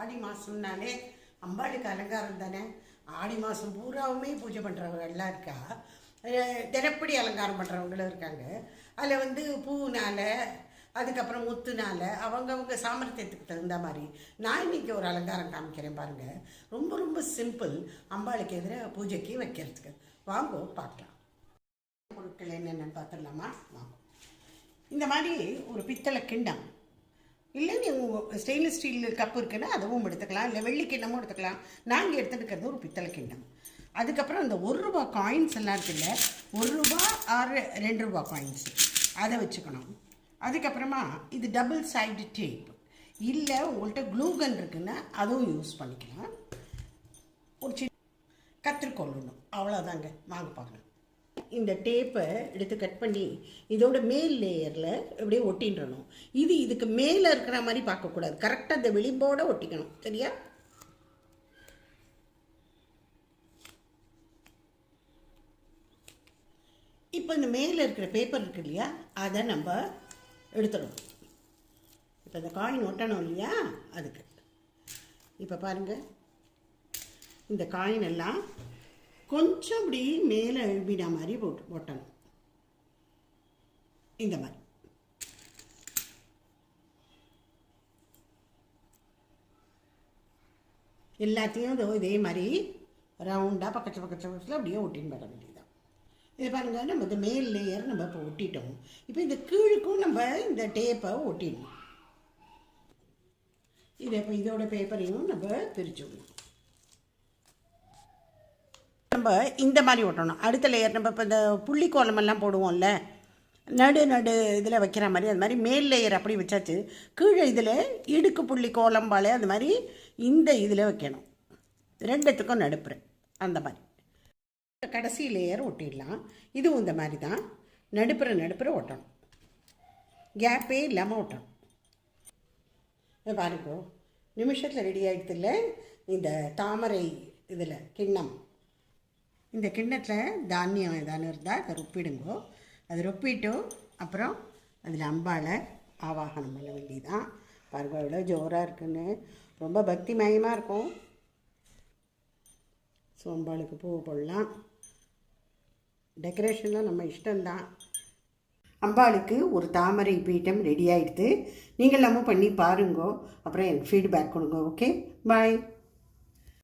ஆடி மாதம்னாலே அம்பாளுக்கு அலங்காரம் தானே? ஆடி மாதம் பூராவுமே பூஜை பண்ணுறவங்கெல்லாம் இருக்கா? தினப்படி அலங்காரம் பண்ணுறவங்களும் இருக்காங்க. அதில் வந்து பூனால் அதுக்கப்புறம் முத்துனால் அவங்கவுங்க சாமர்த்தியத்துக்கு தகுந்த மாதிரி நான் இன்னைக்கு ஒரு அலங்காரம் காமிக்கிறேன் பாருங்கள் ரொம்ப ரொம்ப சிம்பிள் அம்பாளுக்கு எதிராக பூஜைக்கு வைக்கிறதுக்கு. வாங்கோ பார்க்கலாம். பொருட்கள் என்னென்னு பார்த்துடலாமா? வாங்க. இந்த மாதிரி ஒரு பித்தளை கிண்ணம். இல்லை நீ ஸ்டெயின்லெஸ் ஸ்டீல் கப் இருக்குன்னா அதுவும் எடுத்துக்கலாம். இல்லை வெள்ளி கிண்ணமும் எடுத்துக்கலாம். நாங்கள் எடுத்துருக்கிறது ஒரு பித்தளை கிண்ணம். அதுக்கப்புறம் இந்த ஒரு ரூபா காயின்ஸ் எல்லாம் இருக்குல்ல ஒரு ரூபா ஆறு ரெண்டு ரூபா காயின்ஸ் அதை வச்சுக்கணும். அதுக்கப்புறமா இது டபுள் சைடு டேப் இல்லை உங்கள்கிட்ட க்ளூகன் இருக்குன்னா அதுவும் யூஸ் பண்ணிக்கலாம். ஒரு சின்ன கத்திரிக்கோல் ஒன்று அவ்வளோதாங்க வாங்க பார்க்கலாம். இந்த டேப்பை எடுத்து கட் பண்ணி இதோட மேல் லேயரில் அப்படியே ஒட்டின்றணும். இது இதுக்கு மேலே இருக்கிற மாதிரி பார்க்கக்கூடாது. கரெக்டாக இந்த விளிம்போடு ஒட்டிக்கணும். சரியா? இப்போ இந்த மேலே இருக்கிற பேப்பர் இருக்கு இல்லையா? அதை நம்ம எடுத்துடணும். இப்போ இந்த காயின் ஒட்டணும் இல்லையா? அதுக்கு. இப்போ பாருங்கள் இந்த காயின் எல்லாம் கொஞ்சம் அப்படி மேலே எழுப்பின மாதிரி போட்டு ஒட்டணும் இந்த மாதிரி. எல்லாத்தையும் இதோ இதே மாதிரி ரவுண்டாக பக்கத்து பக்கத்து பக்கத்தில் அப்படியே ஒட்டின்னு வர வேண்டியதுதான். இது பாருங்க நம்ம இந்த மேல் லேயர் நம்ம இப்போ ஒட்டிட்டோம். இப்போ இந்த கீழுக்கும் நம்ம இந்த டேப்பை ஒட்டிடணும். இதை இப்போ இதோட பேப்பரையும் நம்ம பிரிச்சு விடணும். நம்ம இந்த மாதிரி ஒட்டணும் அடுத்த லேயர் நம்ம இப்போ இந்த புள்ளி கோலமெல்லாம் போடுவோம்ல. நடு நடு இதில் வைக்கிற மாதிரி அது மாதிரி மேல் லேயர் அப்படி வச்சாச்சு. கீழே இதில் இடுக்கு புள்ளி கோலம் பாலே அது மாதிரி இந்த இதில் வைக்கணும். ரெண்டுத்துக்கும் நடுப்புறேன் அந்த மாதிரி. கடைசி லேயர் ஒட்டிடலாம். இதுவும் இந்த மாதிரி தான். நடுப்புற நடுப்புற ஒட்டணும் கேப்பே இல்லாமல் ஒட்டணும் இதை பாருங்க. நிமிஷத்தில் ரெடி ஆகிடுதுல்ல இந்த தாமரை இதில் கிண்ணம். இந்த கிண்ணத்தில் தானியம் ஏதானு இருந்தால் அதை ரொப்பிடுங்கோ. அது ரொப்பிட்டு அப்புறம் அதில் அம்பாளை ஆவாகனம் பண்ண வேண்டியதான் பாருங்க எவ்வளோ ஜோராக இருக்குன்னு. ரொம்ப பக்தி மயமாக இருக்கும். ஸோ அம்பாளுக்கு பூ போடலாம். டெக்கரேஷன்லாம் நம்ம இஷ்டம்தான். அம்பாளுக்கு ஒரு தாமரை பீட்டம் ரெடி ஆகிடுது நீங்கள் நம்ம பண்ணி பாருங்கோ. அப்புறம் எனக்கு ஃபீட்பேக் கொடுங்க ஓகே பாய்